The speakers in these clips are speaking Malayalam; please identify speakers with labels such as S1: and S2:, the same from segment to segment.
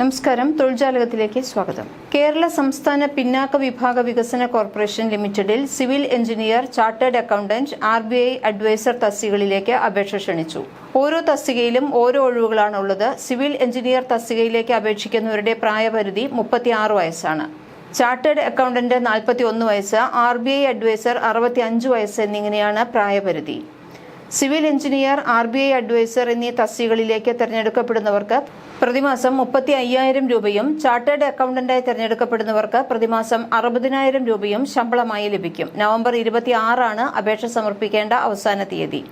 S1: നമസ്കാരം. തൊഴിൽജാലകത്തിലേക്ക് സ്വാഗതം. കേരള സംസ്ഥാന പിന്നാക്ക വിഭാഗ വികസന കോർപ്പറേഷൻ ലിമിറ്റഡിൽ civil engineer chartered accountant R B I adviser തസ്തികകളിലേക്ക് അപേക്ഷ ക്ഷണിച്ചു. ഓരോ തസ്തികയിലും ഓരോ ഒഴിവുകളാണുള്ളത് സിവിൽ എഞ്ചിനീയർ തസ്തികയിലേക്ക് അപേക്ഷിക്കുന്നവരുടെ പ്രായപരിധി മുപ്പത്തിയാറ് വയസ്സാണ്. ചാർട്ടേഡ് അക്കൗണ്ടന്റ് നാൽപ്പത്തി ഒന്ന് വയസ്സ് ആർ ബി ഐ അഡ്വൈസർ അറുപത്തി അഞ്ച് വയസ്സ് എന്നിങ്ങനെയാണ് പ്രായപരിധി. Civil engineer R B I adviser എന്നീ തസ്തികകളിലേക്ക് തിരഞ്ഞെടുക്കപ്പെടുന്നവർക്ക് പ്രതിമാസം മുപ്പത്തി അയ്യായിരം രൂപയും ചാർട്ടേഡ് അക്കൗണ്ടന്റായി തിരഞ്ഞെടുക്കപ്പെടുന്നവർക്ക് പ്രതിമാസം അറുപതിനായിരം രൂപയും ശമ്പളമായി ലഭിക്കും. നവംബർ ഇരുപത്തി ആറാണ് അപേക്ഷ സമർപ്പിക്കേണ്ട അവസാന തീയതി.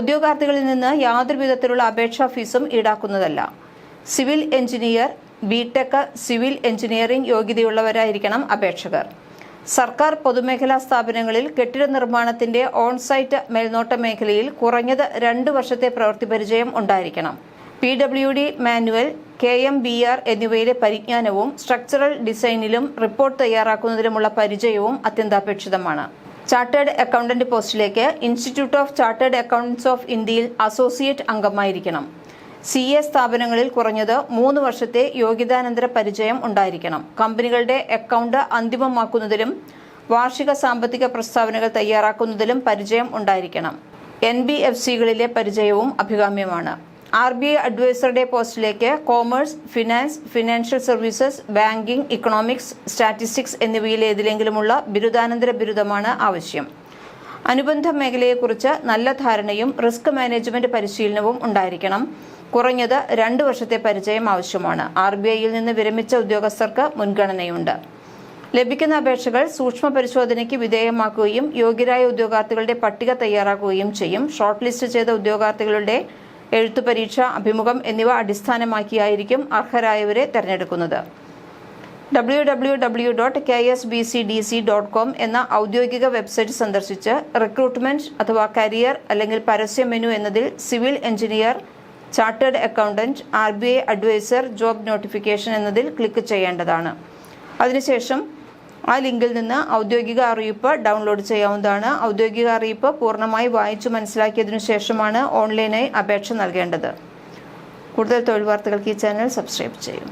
S1: ഉദ്യോഗാർത്ഥികളിൽ നിന്ന് യാതൊരു വിധത്തിലുള്ള അപേക്ഷാ ഫീസും ഈടാക്കുന്നതല്ല. Civil engineer BTech civil engineering യോഗ്യതയുള്ളവരായിരിക്കണം അപേക്ഷകർ. സർക്കാർ പൊതുമേഖലാ സ്ഥാപനങ്ങളിൽ കെട്ടിട നിർമ്മാണത്തിന്റെ ഓൺസൈറ്റ് മേൽനോട്ട മേഖലയിൽ കുറഞ്ഞത് രണ്ട് വർഷത്തെ പ്രവൃത്തി പരിചയം ഉണ്ടായിരിക്കണം. P W D manual K M B R എന്നിവയിലെ പരിജ്ഞാനവും സ്ട്രക്ചറൽ ഡിസൈനിലും റിപ്പോർട്ട് തയ്യാറാക്കുന്നതിലുമുള്ള പരിചയവും അത്യന്താപേക്ഷിതമാണ്. ചാർട്ടേഡ് അക്കൗണ്ടന്റ് പോസ്റ്റിലേക്ക് institute of chartered accountants of ഇന്ത്യയിൽ അസോസിയേറ്റ് അംഗമായിരിക്കണം. സി എ സ്ഥാപനങ്ങളിൽ കുറഞ്ഞത് മൂന്ന് വർഷത്തെ യോഗ്യതാനന്തര പരിചയം ഉണ്ടായിരിക്കണം. കമ്പനികളുടെ അക്കൗണ്ട് അന്തിമമാക്കുന്നതിലും വാർഷിക സാമ്പത്തിക പ്രസ്താവനകൾ തയ്യാറാക്കുന്നതിലും പരിചയം ഉണ്ടായിരിക്കണം. എൻ ബി എഫ് സികളിലെ പരിചയവും അഭികാമ്യമാണ്. ആർ ബി ഐ അഡ്വൈസറുടെ പോസ്റ്റിലേക്ക് commerce finance financial services banking economics statistics എന്നിവയിൽ ഏതിലെങ്കിലുമുള്ള ബിരുദാനന്തര ബിരുദമാണ് ആവശ്യം. അനുബന്ധ മേഖലയെക്കുറിച്ച് നല്ല ധാരണയും റിസ്ക് മാനേജ്മെന്റ് പരിശീലനവും ഉണ്ടായിരിക്കണം. കുറഞ്ഞത് രണ്ട് വർഷത്തെ പരിചയം ആവശ്യമാണ്. ആർ ബി ഐയിൽ നിന്ന് വിരമിച്ച ഉദ്യോഗസ്ഥർക്ക് മുൻഗണനയുണ്ട്. ലഭിക്കുന്ന അപേക്ഷകൾ സൂക്ഷ്മ പരിശോധനയ്ക്ക് വിധേയമാക്കുകയും യോഗ്യരായ ഉദ്യോഗാർത്ഥികളുടെ പട്ടിക തയ്യാറാക്കുകയും ചെയ്യും. ഷോർട്ട് ലിസ്റ്റ് ചെയ്ത ഉദ്യോഗാർത്ഥികളുടെ എഴുത്തു പരീക്ഷ അഭിമുഖം എന്നിവ അടിസ്ഥാനമാക്കിയായിരിക്കും അർഹരായവരെ തെരഞ്ഞെടുക്കുന്നത്. W W W dot K S B C D C dot com എന്ന ഔദ്യോഗിക വെബ്സൈറ്റ് സന്ദർശിച്ച് റിക്രൂട്ട്മെന്റ് അഥവാ കരിയർ അല്ലെങ്കിൽ പരസ്യ മെനു എന്നതിൽ civil engineer chartered accountant R B I adviser job notification എന്നതിൽ ക്ലിക്ക് ചെയ്യേണ്ടതാണ്. അതിനുശേഷം ആ ലിങ്കിൽ നിന്ന് ഔദ്യോഗിക അറിയിപ്പ് ഡൗൺലോഡ് ചെയ്യാവുന്നതാണ്. ഔദ്യോഗിക അറിയിപ്പ് പൂർണമായി വായിച്ചു മനസ്സിലാക്കിയതിനു ശേഷമാണ് ഓൺലൈനായി അപേക്ഷ നൽകേണ്ടത്. കൂടുതൽ തൊഴിൽ വാർത്തകൾക്ക് ഈ ചാനൽ സബ്സ്ക്രൈബ് ചെയ്യും.